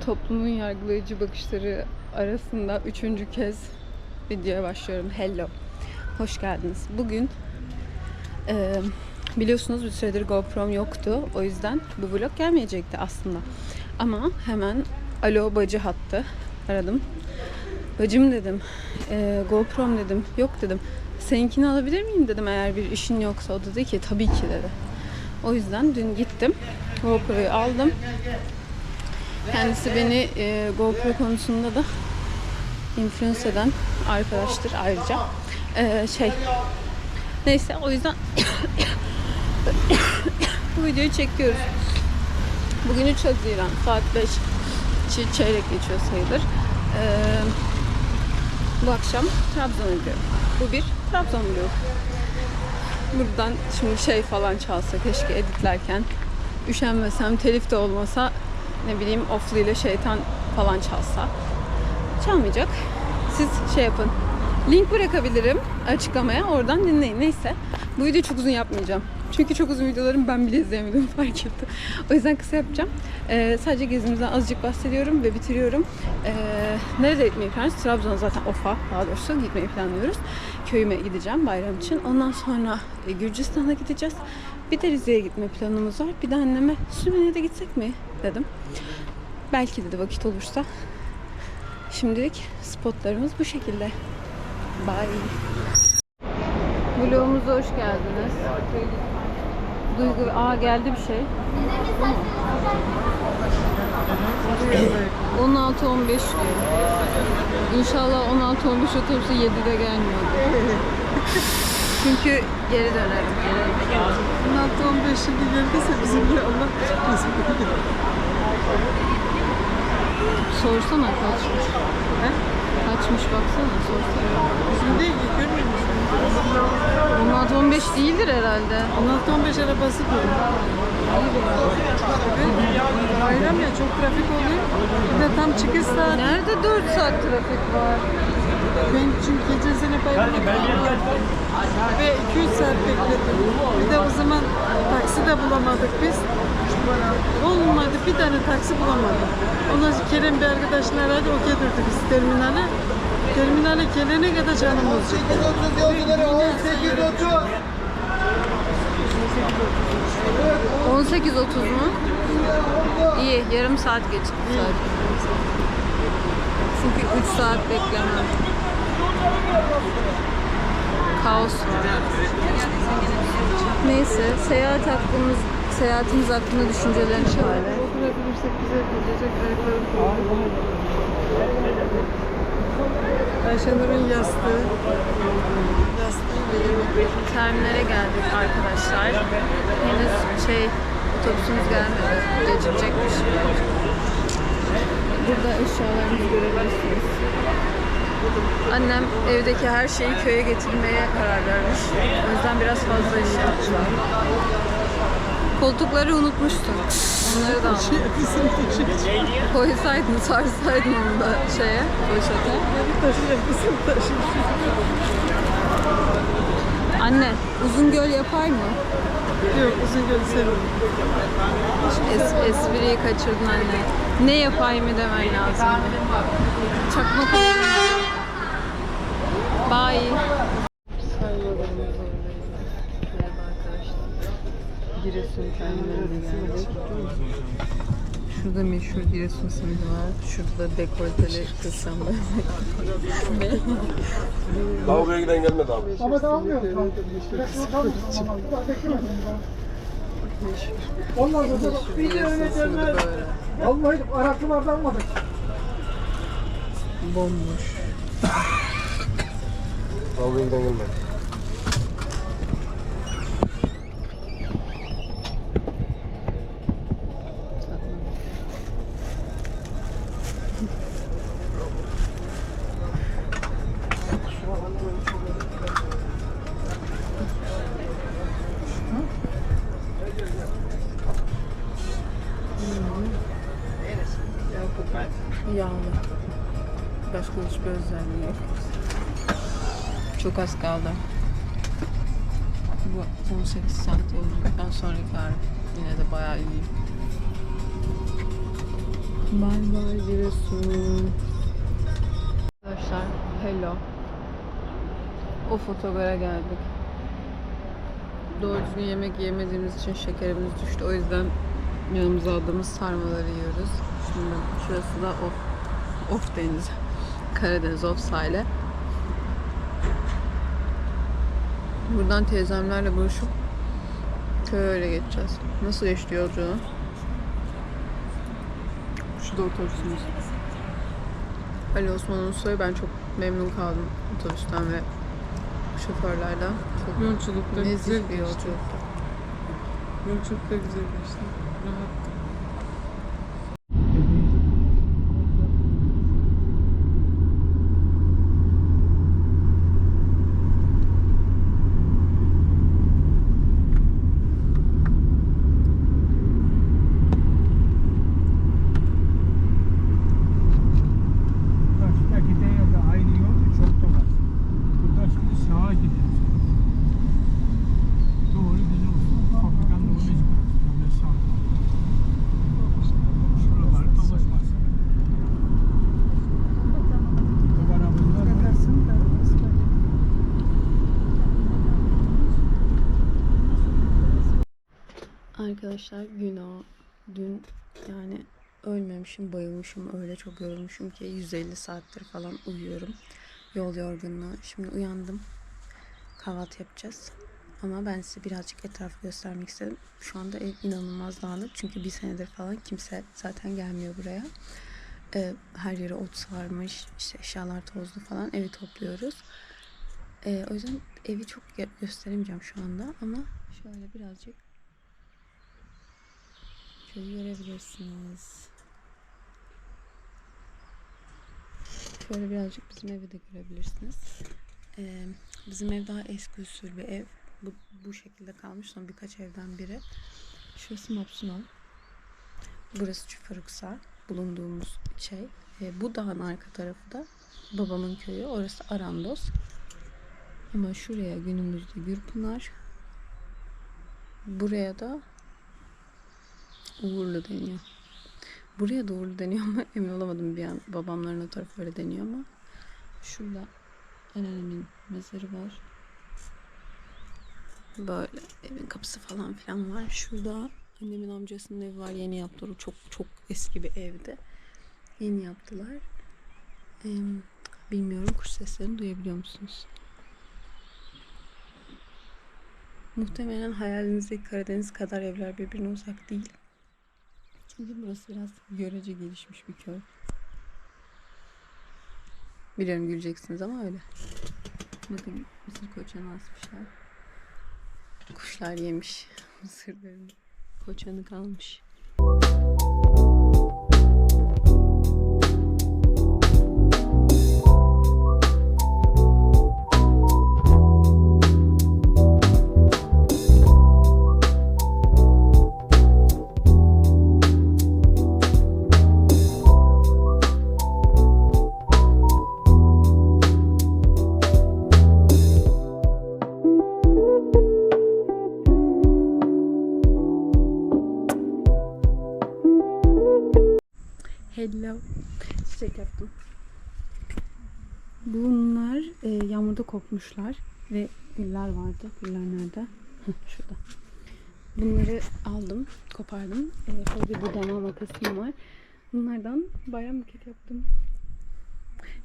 toplumun yargılayıcı bakışları arasında üçüncü kez videoya başlıyorum. Hello. Hoş geldiniz. Bugün e, biliyorsunuz bir süredir GoPro'm yoktu. O yüzden bu vlog gelmeyecekti aslında. Ama hemen alo bacı hattı. Aradım. Bacım dedim. E, GoPro'm dedim. Yok dedim. Seninkini alabilir miyim dedim eğer bir işin yoksa. O dedi ki tabii ki dedi. O yüzden dün gittim. GoPro'yu aldım. Kendisi beni e, GoPro konusunda da influence eden arkadaştır ayrıca. E, şey neyse o yüzden bu videoyu çekiyoruz. Bugün 3 Haziran saat 5 çi- çeyrek geçiyor sayılır. E, bu akşam Trabzon'a gidiyorum. Bu bir Trabzon vlogu. Buradan şimdi şey falan çalsa keşke editlerken üşenmesem telif de olmasa ne bileyim Oflu şeytan falan çalsa. Çalmayacak. Siz şey yapın. Link bırakabilirim açıklamaya. Oradan dinleyin. Neyse. Bu videoyu çok uzun yapmayacağım. Çünkü çok uzun videolarım ben bile izleyemedim fark ettim. O yüzden kısa yapacağım. Ee, sadece gezimizden azıcık bahsediyorum ve bitiriyorum. Ee, nerede gitmeyi planlıyoruz? Trabzon'a zaten Ofa daha doğrusu gitmeyi planlıyoruz. Köyüme gideceğim bayram için. Ondan sonra e, Gürcistan'a gideceğiz. Bir de Rize'ye gitme planımız var. Bir de anneme Sümeyye'ye de gitsek mi dedim. Belki dedi vakit olursa. Şimdilik spotlarımız bu şekilde. Bye. Vlogumuza hoş geldiniz. Duygu, aa geldi bir şey. 16-15 diyor. İnşallah 16-15 otobüsü 7'de gelmiyordu. Çünkü geri dönerim. 16-15 şimdi geldiyse bizimle Allah çıkmasın. Sorsana kaçmış. He? Kaçmış baksana sorsana. Bizim değil ki görmüyor musun? 16-15 değildir herhalde. 16-15 arabası bu. Bayram ya çok trafik oluyor. Bir de tam çıkış saat. Nerede 4 saat trafik var? Ben çünkü geçen sene bayram ve 2-3 saat bekledim. Bir de o zaman taksi de bulamadık biz. Olmadı bir tane taksi bulamadık. Ondan sonra Kerem bir arkadaşını aradı o getirdi bizi terminale. Terminale gelene kadar canımız çıktı. 18.30 mu? İyi, yarım saat geçti sadece. Çünkü 3 saat beklemem. Kaos var. Neyse, seyahat hakkımız, seyahatimiz hakkında düşüncelerini söyle. Oturabilirsek güzel gelecek ayaklarım. Ayşenur'un yastığı. Yastığı ve yemek. Terminale geldik arkadaşlar. Henüz şey, otobüsümüz gelmedi. Gecikecekmiş. Burada eşyalarımızı görebilirsiniz. Annem evdeki her şeyi köye getirmeye karar vermiş. O yüzden biraz fazla eşya var. Koltukları unutmuştun. Onları da aldım. Koysaydın, sarsaydın onu da şeye, poşete. Anne, uzun göl yapar mı? Yok, uzun gölü sevmiyorum. Es, espriyi kaçırdın anne. Ne yapayım mı demen lazım. Çakmak. Bye. Giresun geldik. Şurada meşhur Giresun simidi var. Şurada dekolteli kızsam ne? Lavaboya giden gelmedi abi. Ama almıyor musun? Ondan sonra bir de öyle böyle. Vallahi Araklılardan almadık. Bomboş. Lavaboya giden gelmedi. Yağlı. Başka hiçbir özelliği yok. Çok az kaldı. Bu 18 saat olduktan sonraki harf yine de bayağı iyi. Bay bay Giresun. Arkadaşlar hello. O fotogara geldik. Doğru düzgün yemek yemediğimiz için şekerimiz düştü. O yüzden yanımıza aldığımız sarmaları yiyoruz. Şimdi şurası da of. Of deniz. Karadeniz of sahile. Buradan teyzemlerle buluşup köye geçeceğiz. Nasıl geçti yolculuğun? Şurada otobüsümüz. Ali Osman Ulusoy ben çok memnun kaldım otobüsten ve şoförlerden. Çok Yolculukta nezih güzel bir geçti. yolculuk. Yolculukta güzel geçti. Rahat. Karşıdaki de aynı yol çok dolar. Burada şimdi sağa gidiyoruz. Doğru gidiyoruz. Fabrikanın oraya çıkıyoruz. Böyle sağ. Şuraları dolaşmaz. Dobaramızda böyle. Arkadaşlar gün o. Dün yani ölmemişim, bayılmışım. Öyle çok yorulmuşum ki 150 saattir falan uyuyorum. Yol yorgunluğu. Şimdi uyandım. Kahvaltı yapacağız. Ama ben size birazcık etrafı göstermek istedim. Şu anda inanılmaz dağınık. Çünkü bir senedir falan kimse zaten gelmiyor buraya. Ee, her yere ot sarmış. işte eşyalar tozlu falan. Evi topluyoruz. Ee, o yüzden evi çok gö- gösteremeyeceğim şu anda. Ama şöyle birazcık Şöyle görebilirsiniz. Şöyle birazcık bizim evi de görebilirsiniz. Ee, bizim ev daha eski usul bir ev. Bu, bu şekilde kalmış. Son birkaç evden biri. Şurası Mapsunal. Burası Çufaruksa. Bulunduğumuz şey. Ee, bu dağın arka tarafı da babamın köyü. Orası Arandos. Ama şuraya günümüzde Gürpınar. Buraya da Uğurlu deniyor. Buraya da Uğurlu deniyor ama emin olamadım bir an. Babamların o tarafı öyle deniyor ama. Şurada anneannemin mezarı var. Böyle evin kapısı falan filan var. Şurada annemin amcasının evi var. Yeni yaptılar. Çok çok eski bir evdi. Yeni yaptılar. Ee, bilmiyorum kuş seslerini duyabiliyor musunuz? Muhtemelen hayalinizdeki Karadeniz kadar evler birbirine uzak değil. Çünkü burası biraz görece gelişmiş bir köy. Biliyorum güleceksiniz ama öyle. Bakın mısır koçanı asmışlar. Kuşlar yemiş mısırların. Koçanı kalmış. Bunlar e, yağmurda kopmuşlar ve güller vardı. Güller nerede? Şurada. Bunları aldım, kopardım. E, şöyle bir budama makasım var. Bunlardan bayram buket yaptım.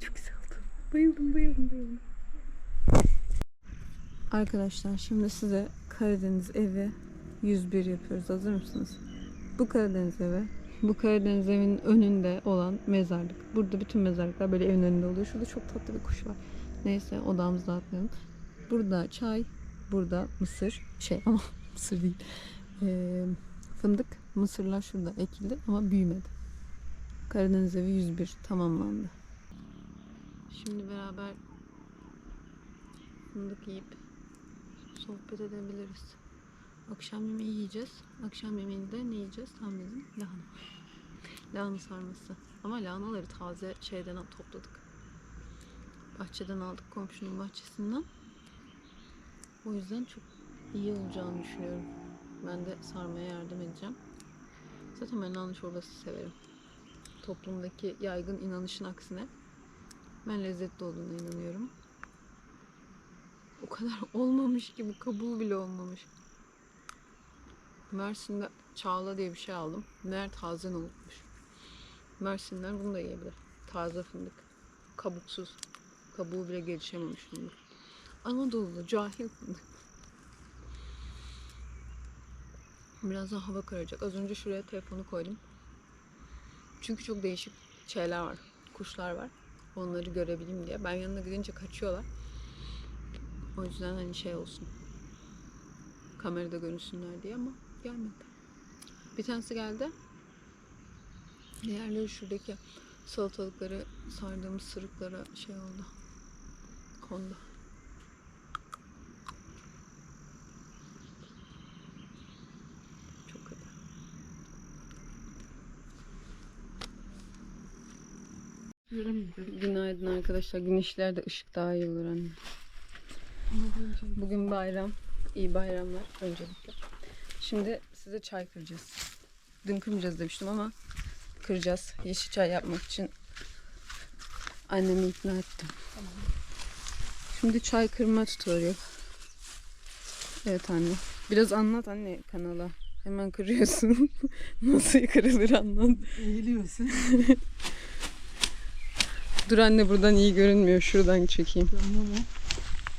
Çok güzel oldu. Bayıldım, bayıldım, bayıldım. Arkadaşlar şimdi size Karadeniz evi 101 yapıyoruz. Hazır mısınız? Bu Karadeniz evi bu Karadeniz evinin önünde olan mezarlık. Burada bütün mezarlıklar böyle evin önünde oluyor. Şurada çok tatlı bir kuş var. Neyse odamızı dağıtmayalım. Burada çay, burada mısır. Şey ama mısır değil. Ee, fındık, mısırlar şurada ekildi ama büyümedi. Karadeniz evi 101 tamamlandı. Şimdi beraber fındık yiyip sohbet edebiliriz. Akşam yemeği yiyeceğiz. Akşam yemeğinde ne yiyeceğiz? Tam dedim. Lahana. Lahana sarması. Ama lahanaları taze şeyden topladık. Bahçeden aldık komşunun bahçesinden. O yüzden çok iyi olacağını düşünüyorum. Ben de sarmaya yardım edeceğim. Zaten ben lahana çorbası severim. toplumdaki yaygın inanışın aksine ben lezzetli olduğuna inanıyorum. O kadar olmamış ki bu kabuğu bile olmamış. Mersin'de çağla diye bir şey aldım. Meğer taze nohutmuş. Mersinler bunu da yiyebilir. Taze fındık. Kabuksuz. Kabuğu bile gelişememiş fındık. Anadolu'da cahil fındık. Birazdan hava kararacak. Az önce şuraya telefonu koydum. Çünkü çok değişik şeyler var. Kuşlar var. Onları görebileyim diye. Ben yanına gidince kaçıyorlar. O yüzden hani şey olsun. Kamerada görünsünler diye ama gelmedi. Bir tanesi geldi. Diğerleri şuradaki salatalıkları sardığımız sırıklara şey oldu. Kondu. Çok kötü. Göremedim. Günaydın arkadaşlar. Güneşlerde ışık daha iyi olur anne. Bugün bayram. İyi bayramlar öncelikle. Şimdi size çay kıracağız. Dün kırmayacağız demiştim ama kıracağız. Yeşil çay yapmak için annemi ikna ettim. Şimdi çay kırma tutorial. Evet anne. Biraz anlat anne kanala. Hemen kırıyorsun. Nasıl kırılır anlat. Eğiliyorsun. Dur anne buradan iyi görünmüyor. Şuradan çekeyim. Tamam mı?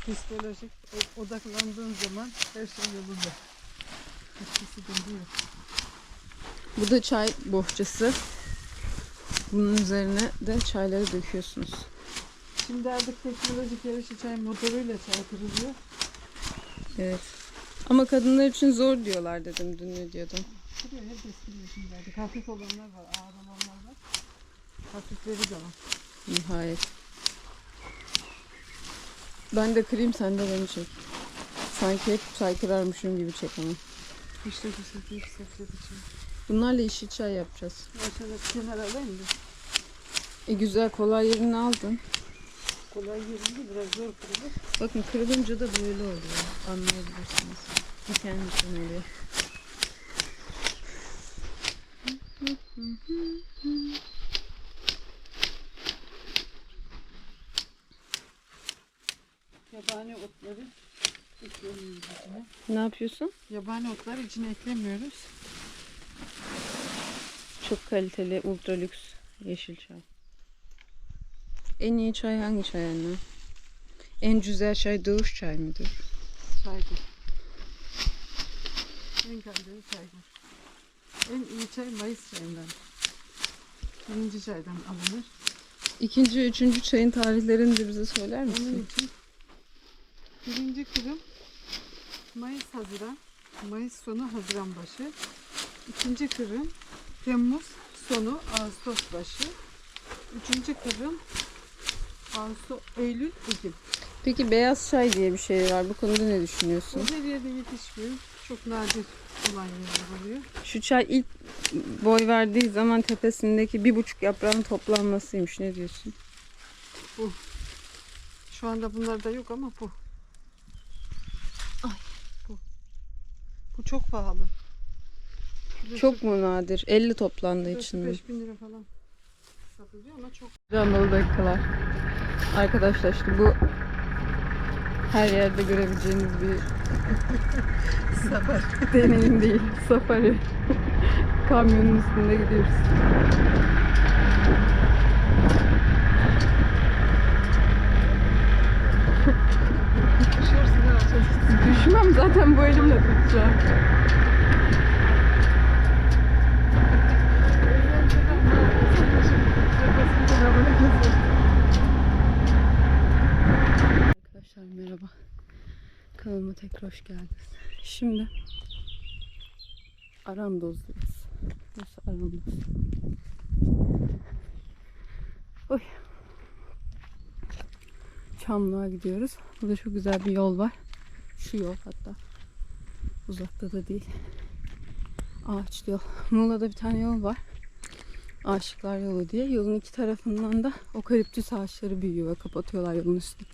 Psikolojik odaklandığın zaman her şey yolunda. Bu da çay bohçası. Bunun üzerine de çayları döküyorsunuz. Şimdi artık teknolojik yarışı çay motoruyla çay kırılıyor. Evet. Ama kadınlar için zor diyorlar dedim dün ne diyordum. Kırıyor hep eskiliyor şimdi artık. Hafif olanlar var, ağır olanlar var. Hafifleri de var. Nihayet. Ben de kırayım sen de beni çek. Sanki hep çay kırarmışım gibi çek ama. İşte bu sefer sefret için. Bunlarla yeşil çay yapacağız. Ben şöyle kenara alayım da. E güzel kolay yerini aldın. Kolay yerinde biraz zor kırılır. Bakın kırılınca da böyle oluyor. Anlayabilirsiniz. Diken diken oluyor. Yabani otları eklemiyoruz içine. Ne yapıyorsun? Yabani otlar içine eklemiyoruz. Çok kaliteli ultra lüks yeşil çay. En iyi çay hangi çay anne? En güzel çay doğuş çay mıdır? Çaydır. En kaliteli çaydır. En iyi çay Mayıs çayından. Birinci çaydan alınır. İkinci, üçüncü çayın tarihlerini de bize söyler misin? Onun için birinci kırım Mayıs Haziran, Mayıs sonu Haziran başı. İkinci kırım Temmuz sonu Ağustos başı. Üçüncü kırım Ağustos, Eylül, Ekim. Peki beyaz çay diye bir şey var. Bu konuda ne düşünüyorsun? Bu her yerde yetişmiyor. Çok nadir olan yerler oluyor. Şu çay ilk boy verdiği zaman tepesindeki bir buçuk yaprağın toplanmasıymış. Ne diyorsun? Şu anda bunlar da yok ama bu. Ay bu. Bu çok pahalı. Kilosu- Çok mu nadir? 50 toplandığı kilosu için mi? 5000 lira falan satılıyor ama çok Canlı dakikalar. Arkadaşlar işte bu her yerde görebileceğiniz bir sabır. deneyim değil. Safari. Kamyonun üstünde gidiyoruz. Düşmem zaten bu elimle tutacağım. Arkadaşlar merhaba. Kanalıma tekrar hoş geldiniz. Şimdi Arandoz'dayız. Burası Arandoz. Oy. Çamlığa gidiyoruz. Burada çok güzel bir yol var. Şu yol hatta. Uzakta da değil. Ağaçlı yol. Muğla'da bir tane yol var. Aşıklar yolu diye. Yolun iki tarafından da okaliptüs ağaçları büyüyor ve kapatıyorlar yolun üstünü.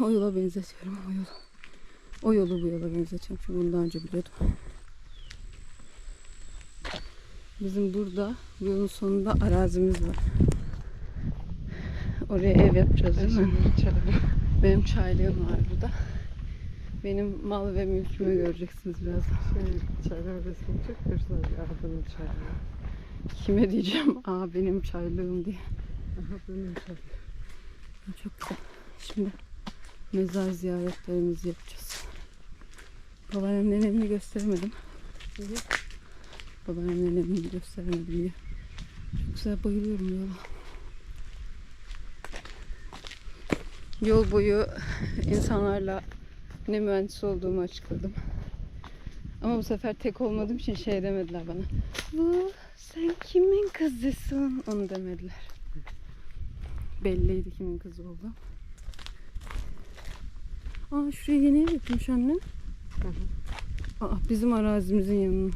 O yola benzetiyorum o yolu. O yolu bu yola benzetiyorum çünkü bunu daha önce biliyordum. Bizim burada bu yolun sonunda arazimiz var. Oraya ev yapacağız değil mi? Benim çaylığım var burada. Benim mal ve mülkümü göreceksiniz birazdan. Şey, çaylar resmi çok güzel ya benim çaylarım. Kime diyeceğim? Aa benim çaylığım diye. Aha benim. Çok güzel. Şimdi mezar ziyaretlerimizi yapacağız. Babaannemin evini gösteremedim. Babaannemin evini gösteremedim diye. Çok güzel bayılıyorum yola. Yol boyu insanlarla ne mühendis olduğumu açıkladım. Ama bu sefer tek olmadığım için şey demediler bana. Bu sen kimin kızısın? Onu demediler. Belliydi kimin kızı olduğu. Aa şuraya yeni ev yapmış anne. Aa bizim arazimizin yanına.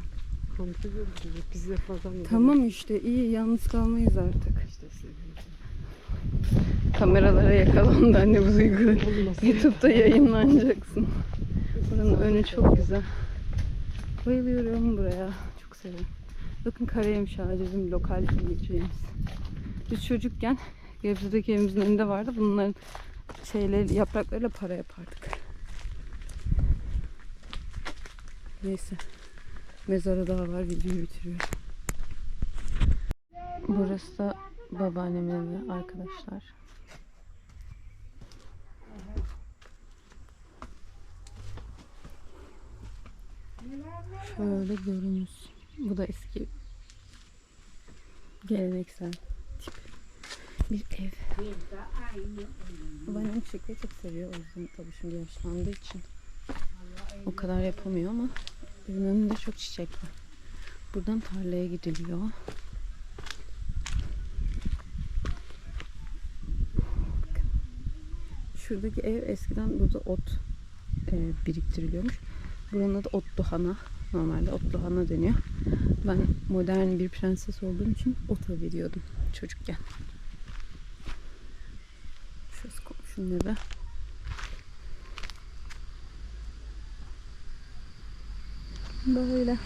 Komşu gördük. Biz de falan Tamam işte iyi yalnız kalmayız artık. İşte seviyorum. Kameralara yakalandı anne bu duygu. Olmasın. YouTube'da yayınlanacaksın. Buranın önü çok güzel. Bayılıyorum buraya. Çok seviyorum. Bakın karayemiş ağacı bizim lokal yiyeceğimiz. Biz çocukken Gebze'deki evimizin önünde vardı. Bunların şeyleri, yapraklarıyla para yapardık. Neyse. Mezarı daha var. Videoyu bitiriyorum. Burası da babaannemin evi arkadaşlar. Şöyle görünüş. Bu da eski geleneksel tip bir ev. Babaannem çiçekleri çok seviyor. O yüzden tabii şimdi yaşlandığı için o kadar yapamıyor ama evin önünde çok çiçek var. Buradan tarlaya gidiliyor. Şuradaki ev eskiden burada ot e, biriktiriliyormuş. Buranın adı Otluhana. Normalde Otluhana deniyor. Ben modern bir prenses olduğum için ota veriyordum çocukken. Şurası komşunun evi. Böyle.